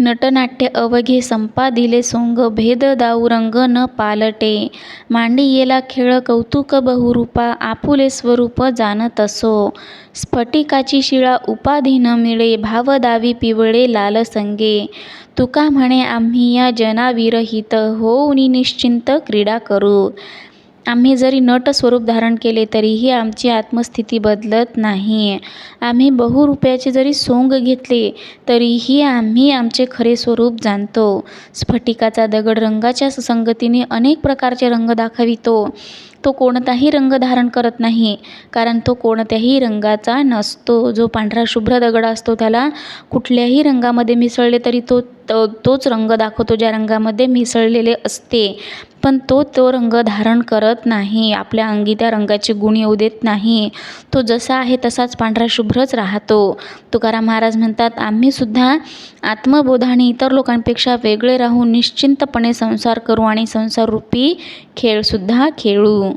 नटनाट्य अवघे संपा दिले सोंग भेद दाऊ रंग न पालटे. मांडी येला खेळ कौतुक बहुरूपा आपुले स्वरूप जाणत असो. स्फटिकाची शिळा उपाधी न मिळे भाव दावी पिवळे लाल संगे. तुका म्हणे आम्ही या जनाविरहित होऊनी निश्चिंत क्रीडा करू. आम्ही जरी नट स्वरूप धारण केले तरीही आमची आत्मस्थिती बदलत नाही आम्ही बहुरूप्याचे जरी सोंग घेतले तरीही आम्ही आमचे खरे स्वरूप जाणतो. स्फटिकाचा दगड रंगाच्या संगतीने अनेक प्रकारचे रंग दाखवितो. तो कोणताही रंग धारण करत नाही कारण तो कोणत्याही रंगाचा नसतो. जो पांढरा शुभ्र दगड असतो त्याला कुठल्याही रंगामध्ये मिसळले तरी तो तो तोच रंग दाखवतो ज्या रंगामध्ये मिसळलेले असते. पण तो तो रंग धारण करत नाही. आपल्या अंगी त्या रंगाचे गुण येऊ देत नाही. तो जसा आहे तसाच पांढरा शुभ्रच राहतो. तुकाराम महाराज म्हणतात आम्हीसुद्धा आत्मबोधाने इतर लोकांपेक्षा वेगळे राहून निश्चिंतपणे संसार करू आणि संसाररूपी खेळसुद्धा खेळू.